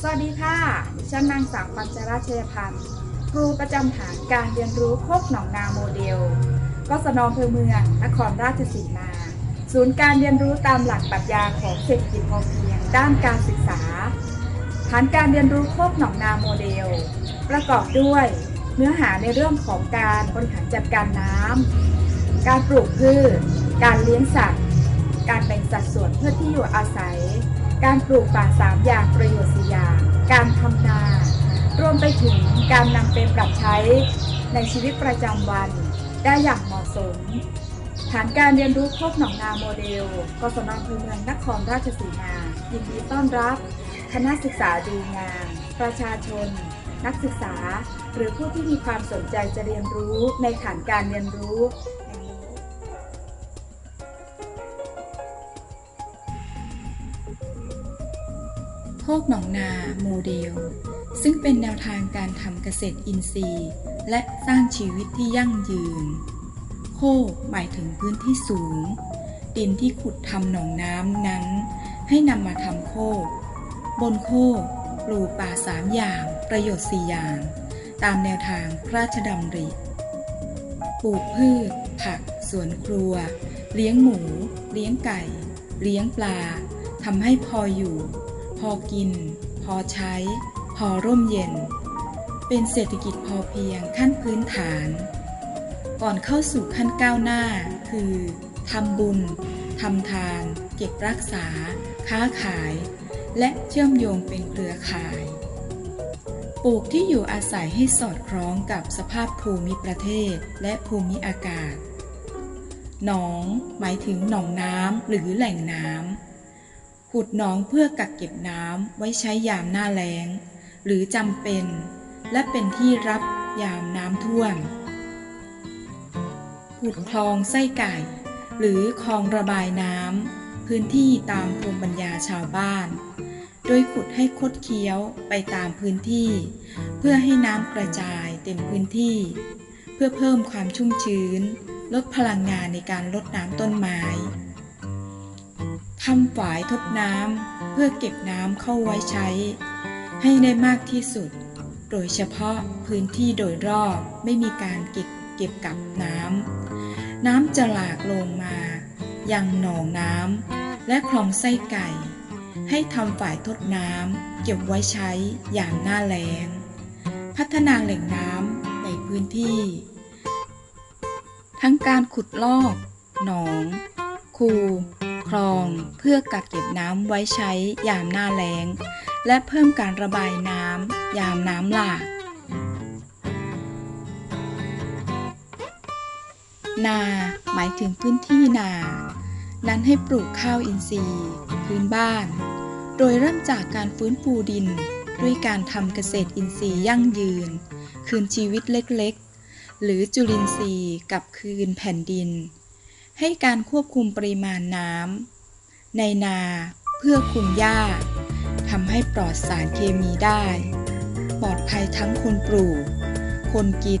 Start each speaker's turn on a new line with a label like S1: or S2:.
S1: สวัสดีค่ะ ดิฉันนางสาวปัญจราชยพันธ์ ครูประจำฐานการเรียนรู้โคกหนองนาโมเดลกศนอำเภอเมือง นครราชสีมา ศูนย์การเรียนรู้ตามหลักปรัชญาของเศรษฐกิจพอเพียง ด้านการศึกษา ฐานการเรียนรู้โคกหนองนาโมเดล ประกอบด้วย เนื้อหาในเรื่องของการบริหารจัดการน้ำ การปลูกพืช การเลี้ยงสัตว์ การแบ่งสัดส่วนเพื่อที่อยู่อาศัย การปลูกป่าสามอย่างประโยชน์สี่อย่าง การทำนา รวมไปถึงการนำไปปรับใช้ในชีวิตประจำวัน ได้อย่างเหมาะสม ฐานการเรียนรู้โคกหนองนาโมเดลกศนอำเภอเมืองนครราชสีมายินดีต้อนรับ คณะศึกษาดูงานประชาชน นักศึกษา หรือผู้ที่มีความสนใจจะเรียนรู้ในฐานการเรียนรู้
S2: คกหนองนาโมเดล ซึ่งเป็นแนวทางการทำเกษตรอินทรีย์ และสร้างชีวิตที่ยั่งยืน โคกหมายถึงพื้นที่สูง ดินที่ขุดทำหนองน้ำนั้น ให้นำมาทำโคก บนโคกปลูกป่าสามอย่างประโยชน์สี่อย่าง ตามแนวทางพระราชดำริ ปลูกพืช ผัก สวนครัว เลี้ยงหมู เลี้ยงไก่ เลี้ยงปลาทำให้พออยู่ พอกิน พอใช้ พอร่มเย็น เป็นเศรษฐกิจพอเพียงขั้นพื้นฐาน ก่อนเข้าสู่ขั้นก้าวหน้า คือทำบุญทำทาน เก็บรักษา ค้าขาย และเชื่อมโยงเป็นเครือข่าย ปลูกที่อยู่อาศัยให้สอดคล้องกับสภาพภูมิประเทศและภูมิอากาศ หนอง หมายถึงหนองน้ำหรือแหล่งน้ำ ขุดหนองเพื่อกักเก็บน้ำไว้ใช้ยามหน้าแล้ง หรือจำเป็น และเป็นที่รับยามน้ำท่วม ขุดคลองไส้ไก่ หรือคลองระบายน้ำพื้นที่ตามภูมิปัญญาชาวบ้าน โดยขุดให้คดเคี้ยวไปตามพื้นที่ เพื่อให้น้ำกระจายเต็มพื้นที่ เพื่อเพิ่มความชุ่มชื้น ลดพลังงานในการลดน้ำต้นไม้ ทำฝายทดน้ำเพื่อเก็บน้ำเข้าไว้ใช้ ให้ได้มากที่สุด โดยเฉพาะพื้นที่โดยรอบไม่มีการเก็บเก็บกับน้ำน้ำจะหลากลงมายังหนองน้ำและคลองไส้ไก่ ให้ทำฝายทดน้ำเก็บไว้ใช้อย่างหน้าแล้ง พัฒนาแหล่งน้ำในพื้นที่ ทั้งการขุดลอก หนอง คู คลองเพื่อกักเก็บน้ำไว้ใช้ยามหน้าแล้ง และเพิ่มการระบายน้ำยามน้ำหลาก นา หมายถึงพื้นที่นา นั้นให้ปลูกข้าวอินทรีย์ พื้นบ้าน โดยเริ่มจากการฟื้นฟูดิน ด้วยการทำเกษตรอินทรีย์ยั่งยืน คืนชีวิตเล็กๆ หรือจุลินทรีย์กับคืนแผ่นดิน ให้การควบคุมปริมาณน้ำในนาเพื่อคุมหญ้าทำให้ปลอดสารเคมีได้ ปลอดภัยทั้งคนปลูก คนกิน